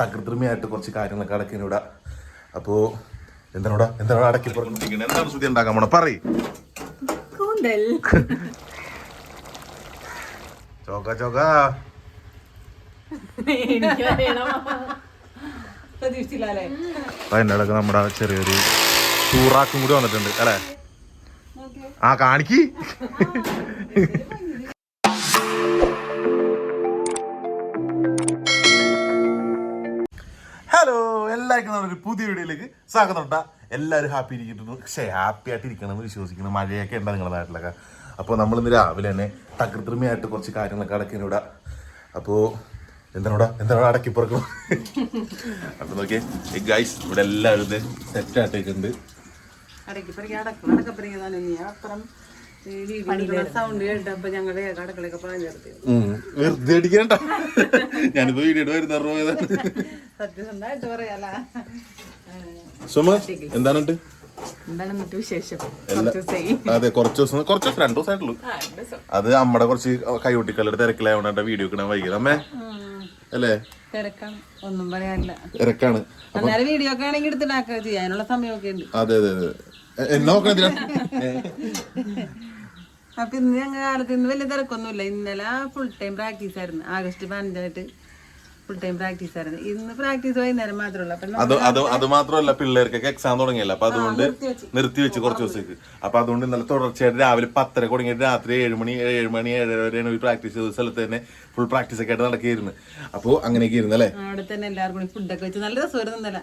തകൃത്രിമയായിട്ട് കുറച്ച് കാര്യങ്ങളൊക്കെ അടക്കിന് ഇവിടെ അപ്പോ എന്താണോടാ എന്താണോ അടക്കി പറഞ്ഞിരിക്കുന്നത് എന്താണ് സുതി ഉണ്ടാക്കാൻ പോണ പറ ചോക്ക നമ്മുടെ ചെറിയൊരു ചൂറാക്കും കൂടി വന്നിട്ടുണ്ട് അല്ലേ ആ കാണിക്ക് പുതിയ വീഡിയോയിലേക്ക് സ്വാഗതം ഉണ്ടാ എല്ലാവരും ഹാപ്പി ഇരിക്കുന്നു. പക്ഷേ ഹാപ്പി ആയിട്ട് ഇരിക്കണം എന്ന് വിശ്വസിക്കുന്നു. മഴയൊക്കെ ഉണ്ട് നിങ്ങളുടെ നാട്ടിലൊക്കെ? അപ്പോൾ നമ്മൾ ഇന്ന് രാവിലെ തന്നെ തകൃത്രിമയായിട്ട് കുറച്ച് കാര്യങ്ങളൊക്കെ അടക്കിന് ഇവിടെ. അപ്പോൾ എന്താണോടാ എന്താണോ അടക്കി പുറക്കണം അപ്പോൾ നോക്കിയേ. ഗൈസ് ഇവിടെ എല്ലാവരും ഇത് സെറ്റ് ആയിട്ടേക്കുണ്ട് അടക്കിപ്പറക്കി അടക്കും അപ്പുറം വെറുതെ അടിക്കണ്ട ഞാനിപ്പോ വീഡിയോ വരുന്ന പോയതാണ് സുമ എന്താണ് വിശേഷം? അതെ കുറച്ച് ദിവസം കുറച്ച് ദിവസം രണ്ടു ദിവസമായിട്ടുള്ളൂ. അത് അമ്മടെ കുറച്ച് കൈകൊട്ടിക്കളുടെ തിരക്കിലായോണ്ടാ വീഡിയോ കിടാൻ വൈകി അമ്മേ അല്ലേ? തിരക്കാണ്. ഒന്നും പറയാനില്ല. തിരക്കാണ്. അന്നേരം വീഡിയോ ഒക്കെ ആണെങ്കിൽ എടുത്തിട്ടാക്കുക ചെയ്യാനുള്ള സമയമൊക്കെ ഉണ്ട്. അതെ അതെ അതെ. എന്നാ നോക്കണതിനാ അപ്പൊ ഇന്ന് ഞങ്ങൾ കാലത്ത് ഇന്ന് വലിയ തിരക്കൊന്നുമില്ല. ഇന്നലെ ഫുൾ ടൈം പ്രാക്ടീസ് ആയിരുന്നു. ആഗസ്റ്റ് പതിനഞ്ചായിട്ട് ഫുൾ ടൈം പ്രാക്ടീസ് ആയിരുന്നു. ഇന്ന് പ്രാക്ടീസ് വൈകുന്നേരം മാത്രമേ ഉള്ളൂ. അപ്പൊ അത് മാത്രമല്ല പിള്ളേർക്കൊക്കെ എക്സാം തുടങ്ങിയല്ല. അപ്പൊ അതുകൊണ്ട് നിർത്തി വെച്ച്. കുറച്ച് ദിവസത്തേക്ക്. അപ്പൊ അതുകൊണ്ട് ഇന്നലെ തുടർച്ചയായിട്ട് രാവിലെ പത്തര തുടങ്ങിയിട്ട് രാത്രി ഏഴ് മണി ഏഴ് മണി ഏഴര വരെയാണ് ഈ പ്രാക്ടീസ് ചെയ്ത സ്ഥലത്ത് തന്നെ ഫുൾ പ്രാക്ടീസ് ഒക്കെ ആയിട്ട് നടക്കിയിരുന്നു അപ്പൊ അങ്ങനെയൊക്കെ ഇരുന്നല്ലേ അവിടെ തന്നെ എല്ലാവർക്കും ഫുഡൊക്കെ വെച്ച് നല്ല രസമായിരുന്നു ഇന്നലെ.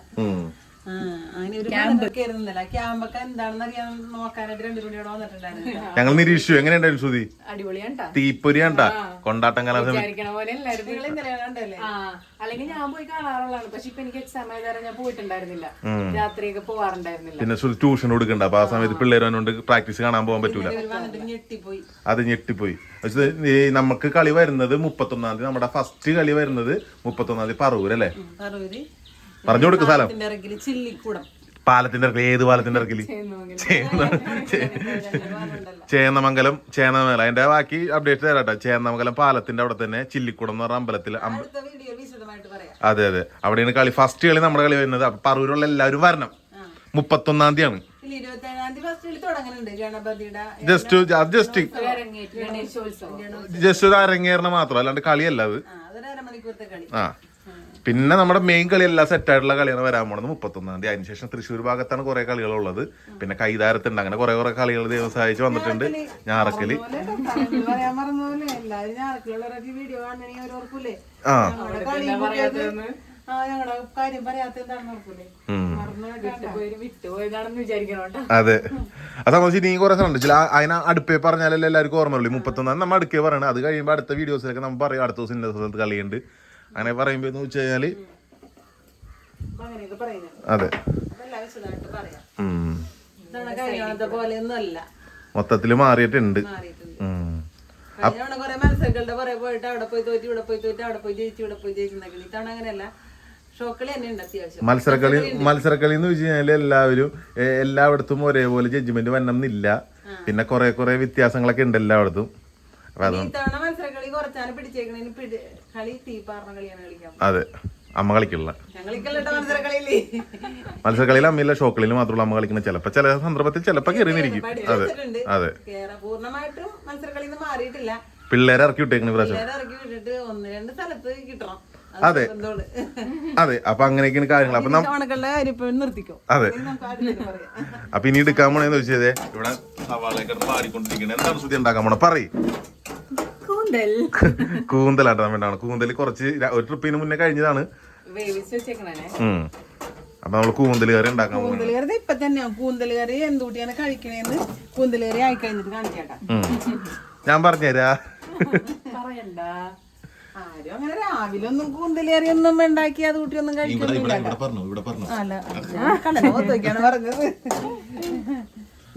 ഞങ്ങൾ നിരീക്ഷിച്ചു. എങ്ങനെയുണ്ടായിരുന്നു ശ്രുതി? തീപ്പൊരി കണ്ടാ. കൊണ്ടാട്ടം ആ അല്ലെങ്കിൽ ഞാൻ പോയി കാണാറുള്ളതാണ്. പക്ഷെ ഇപ്പൊ എനിക്ക് എക്സാം ഞാൻ പോയിട്ടുണ്ടായിരുന്നില്ല. രാത്രിയൊക്കെ പോവാറുണ്ടായിരുന്നില്ല. പിന്നെ ശ്രുതി ട്യൂഷൻ കൊടുക്കണ്ട. അപ്പൊ ആ സമയത്ത് പിള്ളേർ അവനോണ്ട് പ്രാക്ടീസ് കാണാൻ പോകാൻ പറ്റൂല. അത് ഞെട്ടിപ്പോയി. പക്ഷേ നമുക്ക് കളി വരുന്നത് മുപ്പത്തൊന്നാം തീയതി. നമ്മുടെ ഫസ്റ്റ് കളി വരുന്നത് മുപ്പത്തൊന്നാം തീയതി പറവൂർ അല്ലേ? പറവൂര്. പറഞ്ഞു കൊടുക്ക് സ്ഥലം ചില്ലിക്കൂടം പാലത്തിന്റെ ഇറക്കിൽ ഏത് പാലത്തിന്റെ ഇറക്കിൽ ചേന്നമംഗലം. ചേന്നമംഗലം അതിന്റെ ബാക്കി അപ്ഡേറ്റ് തരാട്ടോ ചേന്നമംഗലം പാലത്തിന്റെ അവിടെ തന്നെ ചില്ലിക്കുടം എന്ന് പറഞ്ഞ അമ്പലത്തിൽ അതെ അതെ. അവിടെയാണ് കളി ഫസ്റ്റ് കളി നമ്മുടെ കളി വരുന്നത്. അപ്പൊ പറവൂരുള്ള എല്ലാവരും വരണം. മുപ്പത്തൊന്നാം തീയതിയാണ്. ജസ്റ്റ് ജസ്റ്റ് ജസ്റ്റ് ഒരു അരങ്ങേറണം മാത്രം. അല്ലാണ്ട് കളിയല്ല അത്. ആ അതൊരു അരമണിക്കൂറത്തെ കളി ആ പിന്നെ നമ്മുടെ മെയിൻ കളി എല്ലാം സെറ്റ് ആയിട്ടുള്ള കളിയാണ് വരാൻ പോണത് മുപ്പത്തൊന്നാം തീയതി. അതിനുശേഷം തൃശ്ശൂർ ഭാഗത്താണ് കുറെ കളികളുള്ളത്. പിന്നെ കൈതാരത്തുണ്ട് അങ്ങനെ കുറെ കുറെ കളികൾ ദൈവം സഹായിച്ച് വന്നിട്ടുണ്ട്. ഞാറക്കൽ. ആ. അതെ. അത് നീ കുറെ സ്ഥലം ചില അതിന് അടുപ്പേ പറഞ്ഞാലല്ലേ എല്ലാവർക്കും ഓർമ്മയുള്ളൂ. മുപ്പത്തൊന്നാം നമ്മൾ അടുക്കേ പറയണത് അത് കഴിയുമ്പോൾ അടുത്ത വീഡിയോസിലൊക്കെ നമ്മൾ പറയും. അടുത്ത ദിവസം ഇന്ന സ്ഥലത്ത് കളിയുണ്ട്. അങ്ങനെ പറയുമ്പോ എന്ന് വെച്ച് കഴിഞ്ഞാൽ അതെ. മൊത്തത്തിൽ മാറിയിട്ടുണ്ട്. കുറെ മത്സരങ്ങളുടെ പുറകെ പോയിട്ട് അവിടെ പോയി തോറ്റി ഇവിടെ പോയി തോറ്റി അവിടെ പോയി ജയിച്ചു ഇവിടെ പോയി ഇത്തവണ അങ്ങനെയല്ല. മത്സരക്കളി മത്സരക്കളി എന്ന് വെച്ച് കഴിഞ്ഞാൽ എല്ലാവരും എല്ലായിടത്തും ഒരേപോലെ ജഡ്ജ്മെന്റ് വന്നില്ല പിന്നെ കുറെ കുറെ വ്യത്യാസങ്ങളൊക്കെ ഉണ്ട് എല്ലായിടത്തും. അപ്പൊ അത് ഇത്തവണ മത്സരക്കളി കുറച്ചാണ് പിടിച്ചേക്കണേന് പിടി കളി കളിയാണ് കളിക്കാൻ അതെ. അമ്മ മത്സരക്കളിയില്ലേ മത്സരക്കളിയിൽ അമ്മയില്ല ഷോക്കളിൽ മാത്രമുള്ള അമ്മ കളിക്കുന്ന ചിലപ്പോ ചില സന്ദർഭത്തിൽ ചിലപ്പോ കയറിയിരിക്കും. അതെ അതെ. കേരള പൂർണമായിട്ടും മത്സരക്കളിയിൽ നിന്ന് മാറിയിട്ടില്ല. പിള്ളേരെ ഇറക്കി വിട്ടേക്കണ പ്രാവശ്യം. ഇറക്കി വിട്ടിട്ട് ഒന്ന് രണ്ട് സ്ഥലത്ത് കിട്ടണം. അതെ. അതെ. അപ്പൊ അങ്ങനെയൊക്കെയാണ് കാര്യങ്ങൾ. അപ്പൊ നിർത്തിക്കോ. അതെ. അപ്പൊ ഇനി എടുക്കാൻ പോണേന്ന് ചോദിച്ചതേ? ഇവിടെ സവാളയൊക്കെ പാടിക്കൊണ്ടിരിക്കണേ എന്താണ് ശ്രുതി ഉണ്ടാക്കാൻ പോണ? പറയ്. കൂന്തൽ. കൂന്തലാട്ടാൻ വേണ്ടാണ് കൂന്തൽ കുറച്ച് ഒരു ട്രിപ്പിന് മുന്നേ കഴിഞ്ഞതാണ്. അപ്പൊ നമ്മൾ കൂന്തൽ കറി ഉണ്ടാക്കാൻ കൂന്തൽ കറി ഇപ്പൊ തന്നെ കൂന്തൽ കറി എന്തുകൂട്ടിയാണ് കഴിക്കണേന്ന് കൂന്തൽ കറി ആയി കഴിഞ്ഞിട്ട് കാണിക്കട്ടാ. ഞാൻ പറഞ്ഞുതരാ. പറയണ്ട. ആരും അങ്ങനെ രാവിലെ ഒന്നും ഒന്നും ഉണ്ടാക്കി അത് കൂട്ടി ഒന്നും പറഞ്ഞത്.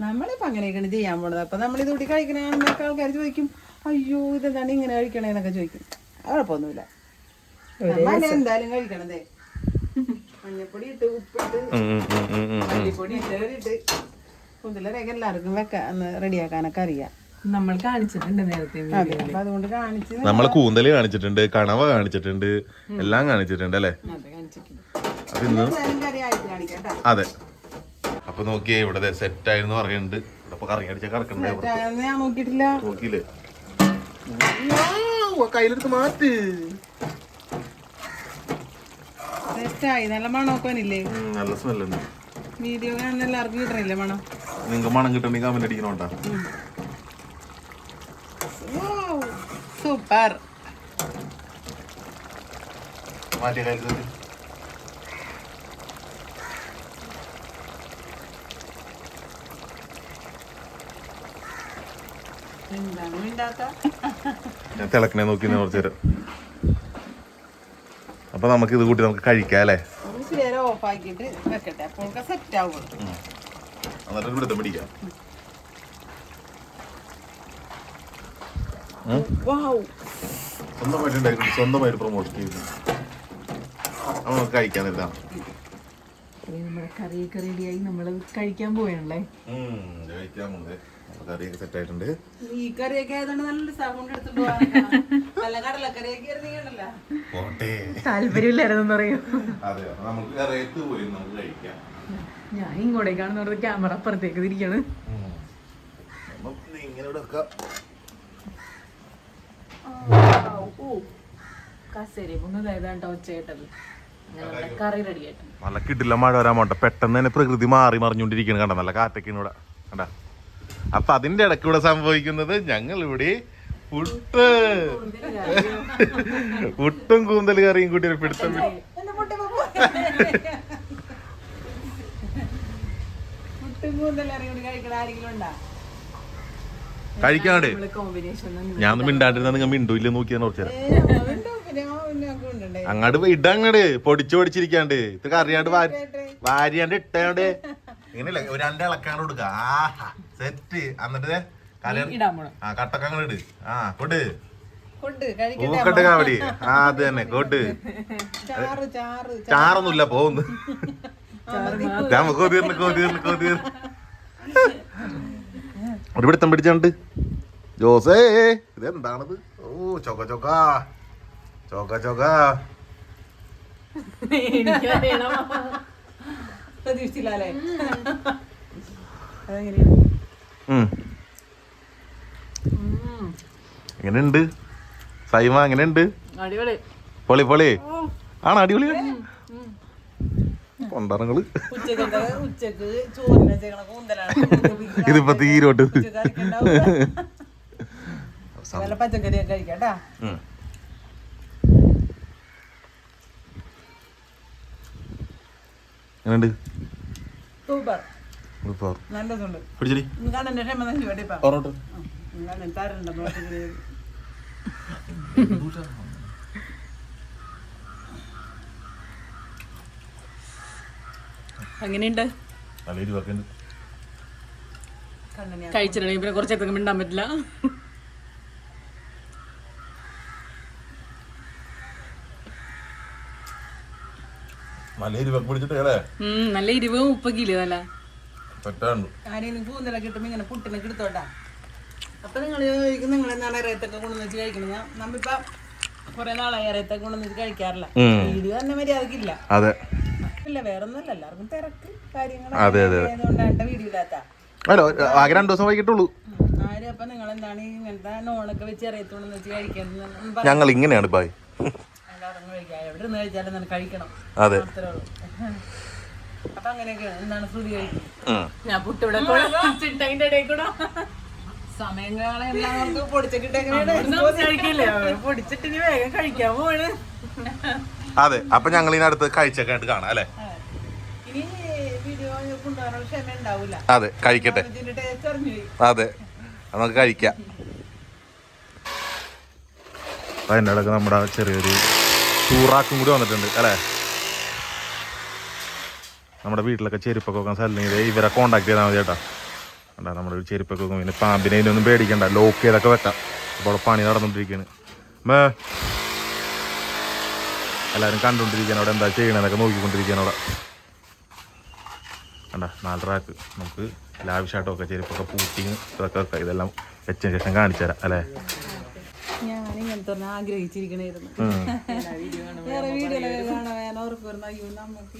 നമ്മളിപ്പോ അങ്ങനെയൊക്കെയാണ് ചെയ്യാൻ പോണത്. അപ്പൊ നമ്മളിത് ഇത് കൂട്ടി കഴിക്കണേന്നൊക്കെ ആൾക്കാർ ചോദിക്കും. അയ്യോ ഇതെന്താണ് ഇങ്ങനെ കഴിക്കണേന്നൊക്കെ ചോദിക്കും. കുഴപ്പമൊന്നുമില്ല നമ്മൾ എന്തായാലും കഴിക്കണതേ. മഞ്ഞപ്പൊടി ഇട്ട് ഉപ്പിട്ട് മല്ലിപ്പൊടി ഇട്ട് ഇട്ട് കുന്തലരൊക്കെ എല്ലാവർക്കും വെക്കാൻ റെഡിയാക്കാനൊക്കെ അറിയാം. നമ്മൾ കാണിച്ചിട്ടുണ്ട് നേരത്തെ അതെ അപ്പൊ അതുകൊണ്ട് കാണിച്ച് നമ്മൾ കൂന്തൽ കാണിച്ചിട്ടുണ്ട് കണവ കാണിച്ചിട്ടുണ്ട് എല്ലാം കാണിച്ചിട്ടുണ്ട് അല്ലേ? അതെ കാണിച്ചിട്ടുണ്ട്. അപ്പൊ ഇന്ന് അതെ. അപ്പൊ നോക്കിയേ ഇവിടെ സെറ്റ് ആയിരുന്നു പറയുന്നുണ്ട് ഇവിടെ കറി കറങ്ങി അടിച്ച കറക്കണ്ടേ നോക്കിയിട്ടില്ല. നോക്കിയില്ലേ? കയ്യിലെടുത്ത് മാറ്റ്. തെറ്റായി. നല്ല മണമൊക്കെ നല്ല സ്മെല്ലുണ്ട് വീഡിയോ കാണുന്ന എല്ലാവർക്കും കിട്ടണില്ലേ മണം? നിങ്ങക്ക് മണം കിട്ടണമെങ്കിൽ കമന്റ് അടിക്കണോട്ടാ സൂപ്പർ മാറ്റിയ കയ്യിൽ ഞാൻ തിളക്കണേ നോക്കി കുറച്ച് നേരം. അപ്പൊ നമുക്ക് ഇത് കൂട്ടി നമുക്ക് കഴിക്കാം അല്ലേ? എന്നിട്ട് ഇവിടുത്തെ പിടിക്കാം. സ്വന്തമായിട്ട് സ്വന്തമായിട്ട് പ്രൊമോട്ട് ചെയ്യുന്നു അപ്പൊ നമുക്ക് കഴിക്കാൻ നേരത്താ നമ്മുടെ കറിയൊക്കെ റെഡിയായി നമ്മൾ കഴിക്കാൻ പോയാണല്ലേ കഴിക്കാൻ പോകുന്നത് കറിയൊക്കെ സെറ്റ് ആയിട്ടുണ്ട്. ഈ കറിയൊക്കെ ആയതുകൊണ്ട് നല്ല സൗണ്ട് എടുത്തിട്ട് നല്ല കടലക്കറിയൊക്കെ പോട്ടെ. താല്പര്യമില്ലായിരുന്നു പറയൂ. അതെ അപ്പൊ നമുക്ക് കറിയത്ത് പോയി നമുക്ക് കഴിക്കാം. ഞാൻ ഇങ്ങോട്ടേക്കാണ് പറഞ്ഞത് ക്യാമറ അപ്പുറത്തേക്ക് തിരിക്കാണ്. ഇങ്ങനെ ഇവിടെ വെക്കാം. കസേര കറി റെഡി ആയിട്ട് നല്ല കിട്ടില്ല മഴ വരാൻ പോട്ടെ. പെട്ടെന്ന് തന്നെ പ്രകൃതി മാറി മറിഞ്ഞോണ്ടിരിക്കണ കണ്ട? നല്ല കാറ്റൊക്കെ ഇവിടെ. കണ്ട? അപ്പൊ അതിന്റെ ഇടയ്ക്ക് ഇവിടെ സംഭവിക്കുന്നത് ഞങ്ങൾ ഇവിടെ പുട്ട് പുട്ടും കൂന്തൽ കറിയും കൂട്ടി പിടുത്തം കഴിക്കാണ്ട്. ഞാൻ മിണ്ടാണ്ടിരുന്ന നിങ്ങൾ മിണ്ടൂല്ല നോക്കിയാൽ നോക്കിയാ അങ്ങോട്ട് ഇടങ്ങട് പൊടിച്ചു പൊടിച്ചിരിക്കാണ്ട്. ഇത് കറിയാണ്ട് വാരി വാരിയാണ്ട് ഇട്ടാണ്ട് ഇങ്ങനെയല്ല? ഒരു രണ്ട് ഇളക്കാണ് കൊടുക്ക ആ സെറ്റ് എന്നിട്ട് പോണം. ആ കട്ടക്കങ്ങൾ ഇട്. ആ കൊട് പൂക്കട്ട കാവടി. ആ അത് തന്നെ കൊട്ട് ചാറ് ചാറ് ചാറൊന്നുമില്ല പോകുന്നു. ഞാൻ കൊതിർന്ന് കൊതിർന്ന് കൊതിർന്ന് ഒരു പിടുത്തം പിടിച്ചണ്ട്. ജോസേ ഇതെന്താണത്? ഓ ചൊക്ക ചൊക്ക ചൊക്ക ചൊക്ക പ്രതീക്ഷിച്ചില്ലേ അതെങ്ങനെയാണ്. എങ്ങനെയുണ്ട്? സൈമ എങ്ങനെയുണ്ട്? പൊളി പൊളി. ആണ് അടിപൊളി? കൊണ്ടാറങ്ങൾ ഇതിപ്പോ തീരോട്ട്. പച്ചക്കറിയൊക്കെ കഴിക്കാട്ടാ. എങ്ങനെയുണ്ട്? സൂപ്പർ. നല്ലതുണ്ട്. പിടിച്ചടി. ഇന്ന് കണ്ണന്റെ ക്ഷമ മിണ്ടാൻ കേട്ടോ ഇപ്പൊ പറഞ്ഞോട്ട് കണ്ണൻ തരണ്ടെന്ന് പറഞ്ഞിട്ട് എങ്ങനെയുണ്ട് നല്ല ഇരുപൊക്കെ ഉണ്ട് കണ്ണനെ കഴിച്ചിട്ടുണ്ടെങ്കിൽ പിന്നെ കുറച്ചേരത്തേക്ക് മിണ്ടാൻ പറ്റില്ല നല്ല ഇരുപൊക്കെ പിടിച്ചിട്ട് നല്ല ഇരുപത് മുപ്പത് കിലോ നല്ല പറ്റാണ്ട് ആരെങ്കിലും കിട്ടുമ്പോ ഇങ്ങനെ പുട്ടിനെ എടുത്തോട്ടാ. അപ്പൊ നിങ്ങൾ ചോദിക്കും നിങ്ങൾ എന്താണ് ഇറയത്തൊക്കെ കൊണ്ടുവന്ന് വെച്ച് കഴിക്കണം ഞാൻ കൊറേ നാളായി ഇറയത്തൊക്കെ കൊണ്ടുവന്ന് വെച്ച് കഴിക്കാറില്ല. വീഡിയോ തന്നെ മര്യാദക്കില്ല അതെ. ഇല്ല വേറെ ഒന്നുമല്ല എല്ലാവർക്കും തിരക്ക് അതെ, വീഡിയോ ഇല്ലാത്ത ആകെ രണ്ടു ദിവസം വൈകിട്ടുള്ളൂ. ആരും? അപ്പൊ നിങ്ങൾ എന്താണ് ഇങ്ങനത്തെ നോണൊക്കെ വെച്ച് ഇറയത്തോണ്ടെന്ന് വെച്ച് കഴിക്കുന്നത് ഞങ്ങൾ ഇങ്ങനെയാണ് ബായ് അതെ. അപ്പൊ അങ്ങനെയൊക്കെയാണ്. എന്താണ് ശ്രുതി കഴിക്കും ഉം. ഞാൻ പുട്ടിവിടെ ചിട്ടതിന്റെ ഇടയിൽ കൂടെ. സമയങ്ങളെ എല്ലാവർക്കും പൊടിച്ചിട്ടെങ്ങനെയാണ് കഴിക്കില്ലേ പൊടിച്ചിട്ട് ഇനി വേഗം കഴിക്കാൻ അതെ. അപ്പൊ ഞങ്ങൾ ഇതിനടുത്ത് കാഴ്ചയൊക്കെ ആയിട്ട് കാണാം അല്ലെ? ഇനി അതെ. കഴിക്കട്ടെ. ഇതിന്റെ ടേസ്റ്റ് അറിഞ്ഞു അതെ. നമുക്ക് കഴിക്കാം. അതിന്റെ ഇടയ്ക്ക് നമ്മുടെ ചെറിയൊരു ടൂറാക്കും കൂടി വന്നിട്ടുണ്ട് അല്ലേ? നമ്മുടെ വീട്ടിലൊക്കെ ചെരുപ്പൊക്കെ വെക്കാൻ സ്ഥലം ഇവരെ കോണ്ടാക്ട് ചെയ്താൽ മതി ചേട്ടാ അല്ല നമ്മുടെ ഒരു ചെരുപ്പൊക്കെ വെക്കും പിന്നെ പാമ്പിനെ ഇതിനൊന്നും പേടിക്കണ്ട. ലോക്ക് ചെയ്തൊക്കെ വെക്കാം. അപ്പോൾ അവിടെ പണി നടന്നുകൊണ്ടിരിക്കുകയാണ് മേ എല്ലാവരും കണ്ടുകൊണ്ടിരിക്കുകയാണ് അവിടെ എന്താ ചെയ്യണമെന്നൊക്കെ നോക്കിക്കൊണ്ടിരിക്കുകയാണ് അവിടെ. കണ്ട നാല് റാക്ക് നമുക്ക് ലാവിഷായിട്ടൊക്കെ ചെരുപ്പൊക്കെ പൂട്ടിങ് ഇതൊക്കെ വെക്കാം. ഇതെല്ലാം വെച്ചതിന് ശേഷം കാണിച്ചു തരാം അല്ലേ? ഞാൻ ഇങ്ങനത്തെ ആഗ്രഹിച്ചിരിക്കണായിരുന്നു. ഓർപ്പ് വരുന്ന അയ്യോ നമുക്ക്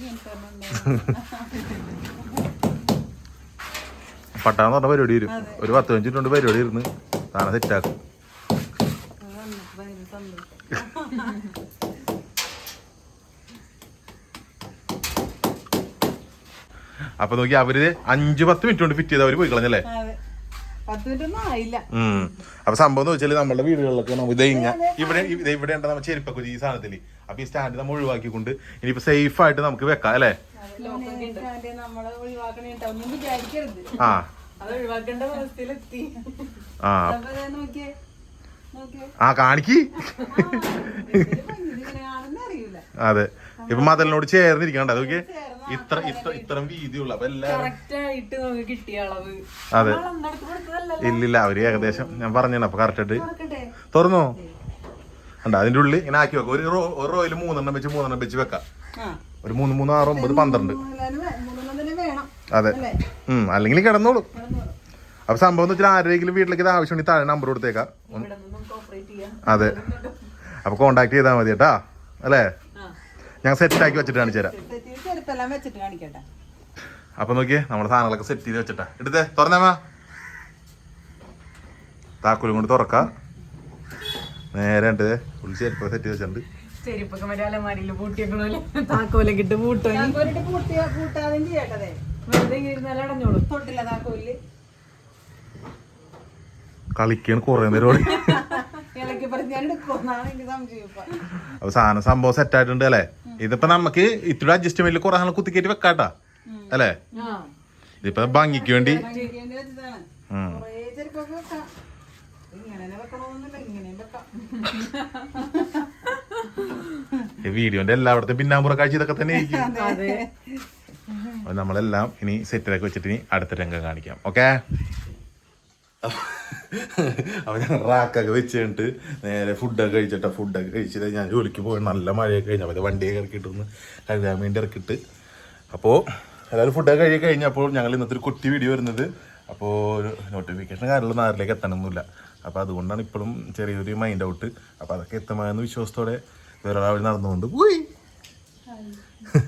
പട്ടാന്ന് പറഞ്ഞ പരിപാടി വരും. ഒരു പത്ത് പതിനഞ്ച് മിനിറ്റ് പരിപാടി ഇരുന്ന് താനെ സെറ്റാക്കും സന്തോഷം. അപ്പൊ നോക്കി അവർ അഞ്ചു പത്ത് മിനിറ്റ് കൊണ്ട് ഫിറ്റ് ചെയ്ത് അവർ പോയി കളഞ്ഞല്ലേ? അപ്പൊ സംഭവം എന്ന് വെച്ചാൽ നമ്മുടെ വീടുകളിലൊക്കെ ഇത് കഴിഞ്ഞാൽ ഇവിടെ ഇവിടെ ഉണ്ട് നമ്മുടെ ചെരുപ്പൊക്കെ ഈ സാധനത്തിൽ. അപ്പൊ ഈ സ്റ്റാൻഡ് നമ്മൾ ഒഴിവാക്കിക്കൊണ്ട് ഇനിയിപ്പോ സേഫ് ആയിട്ട് നമുക്ക് വെക്കാം അല്ലേ? ആ. ആ. കാണിക്ക്. അതെ. ഇപ്പൊ മതലിനോട് ചേർന്നിരിക്കണ്ട അതൊക്കെ ഇത്ര ഇത്ര ഇത്രയും വീതിയുള്ള അപ്പൊ അതെ. ഇല്ലില്ല അവർ ഏകദേശം ഞാൻ പറഞ്ഞു അപ്പൊ കറക്റ്റ് ആയിട്ട് തുറന്നോ? ഉണ്ട് അതിന്റെ ഉള്ളിൽ ഇങ്ങനെ ആക്കി വെക്കാം. ഒരു റോ ഒരു റോയിൽ മൂന്നെണ്ണം വെച്ച് മൂന്നെണ്ണം വെച്ച് വെക്കാം. ഒരു മൂന്ന് മൂന്ന് ആറ് ഒമ്പത് പന്ത്രണ്ട്. അതെ. ഉം അല്ലെങ്കിൽ കിടന്നോളൂ. അപ്പൊ സംഭവം എന്ന് വെച്ചാൽ ആരെങ്കിലും വീട്ടിലേക്ക് ഇത് ആവശ്യമുണ്ടെങ്കിൽ താഴെ നമ്പർ കൊടുത്തേക്കാം. അതെ. അപ്പൊ കോണ്ടാക്ട് ചെയ്താൽ മതി കേട്ടാ. അല്ലേ? ഞാൻ സെറ്റ് ആക്കി വെച്ചിട്ട് കാണിച്ചു തരാം ചെരുപ്പെല്ലാം വെച്ചിട്ട് കാണിക്കട്ടെ. അപ്പൊ നോക്കിയേ നമ്മുടെ സാധനങ്ങളൊക്കെ സെറ്റ് ചെയ്ത് വെച്ചിട്ടാ. എടുത്തേ തുറന്നേമാ താക്കോലും കൊണ്ട് തുറക്ക. നേരെ ഉണ്ട്. ഉള്ളി ചെരുപ്പ് സെറ്റ് ചെയ്ത് വെച്ചിട്ടുണ്ട്. ചെരുപ്പൊക്കെ മറ്റേ അലമാരിയിൽ പൂട്ടിയേക്കണല്ലേ താക്കോലൊക്കെ ഇട്ട് പൂട്ടോ. താക്കോലിട്ട് പൂട്ടിയാ പൂട്ടാതെയും ചെയ്യട്ടതേ വെറുതെ ഇങ്ങനെ ഇരുന്നാലും അടഞ്ഞോളൂ. തൊട്ടില്ല താക്കോലിൽ. കളിക്കാണ് കൊറേ നേരം അപ്പൊ സാധനം സംഭവം സെറ്റ് ആയിട്ടുണ്ട് അല്ലേ? ഇതിപ്പോ നമുക്ക് ഇത്തിരി അഡ്ജസ്റ്റ്മെന്റിൽ കുറെ നാൾ കുത്തിക്കേറ്റി വെക്കാട്ടാ. അല്ലേ? ഇതിപ്പോ ഭംഗിക്ക് വേണ്ടി. വീഡിയോന്റെ എല്ലായിടത്തും പിന്നാമ്പുറ കാഴ്ച ഇതൊക്കെ തന്നെ ആയിരിക്കും. അതെ. നമ്മളെല്ലാം ഇനി സെറ്റിലൊക്കെ വെച്ചിട്ട് ഇനി അടുത്ത രംഗം കാണിക്കാം. ഓക്കെ ഞാൻ റാക്കൊക്കെ വെച്ച് കഴിഞ്ഞിട്ട് നേരെ ഫുഡൊക്കെ കഴിച്ചിട്ട് ഫുഡൊക്കെ കഴിച്ചിട്ട് ഞാൻ ജോലിക്ക് പോയി. നല്ല മഴയൊക്കെ കഴിഞ്ഞു. അവരെ വണ്ടിയൊക്കെ ഇറക്കിയിട്ട് ഒന്ന് കഴുകാൻ വേണ്ടി ഇറക്കിയിട്ട്. അപ്പോൾ എല്ലാവരും ഫുഡൊക്കെ കഴുകി കഴിഞ്ഞപ്പോൾ ഞങ്ങൾ ഇന്നത്തെ ഒരു കുട്ടി വീഡിയോ വരുന്നത്. അപ്പോൾ ഒരു നോട്ടിഫിക്കേഷൻ കാര്യമുള്ള നാട്ടിലേക്ക് എത്തണമെന്നില്ല അപ്പോൾ അതുകൊണ്ടാണ് ഇപ്പോഴും ചെറിയൊരു മൈൻഡ് ഔട്ട് അപ്പോൾ അതൊക്കെ എത്തുമായെന്ന് വിശ്വാസത്തോടെ വേറെ ഒരാൾ നടന്നുകൊണ്ട് പോയി.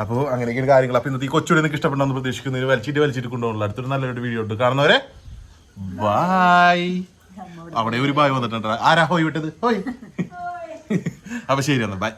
അപ്പോൾ അങ്ങനെയൊക്കെയാണ് കാര്യങ്ങൾ. അപ്പോൾ ഇന്നത്തെ ഈ കൊച്ചുകൂടി നിങ്ങൾക്ക് ഇഷ്ടപ്പെടണമെന്ന് പ്രതീക്ഷിക്കുന്നതിന് വലിച്ചിട്ട് വലിച്ചിട്ട് കൊണ്ടുപോകുള്ളൂ അടുത്തൊരു നല്ലൊരു വീഡിയോ ഉണ്ട്. കാണുന്നവരെ ബായ് അവിടെ ഒരു ബായ് വന്നിട്ടുണ്ട്. ആരാ ഹോയ് വിട്ടത്? ഹോയ് അപ്പൊ ശരി എന്നാ ബൈ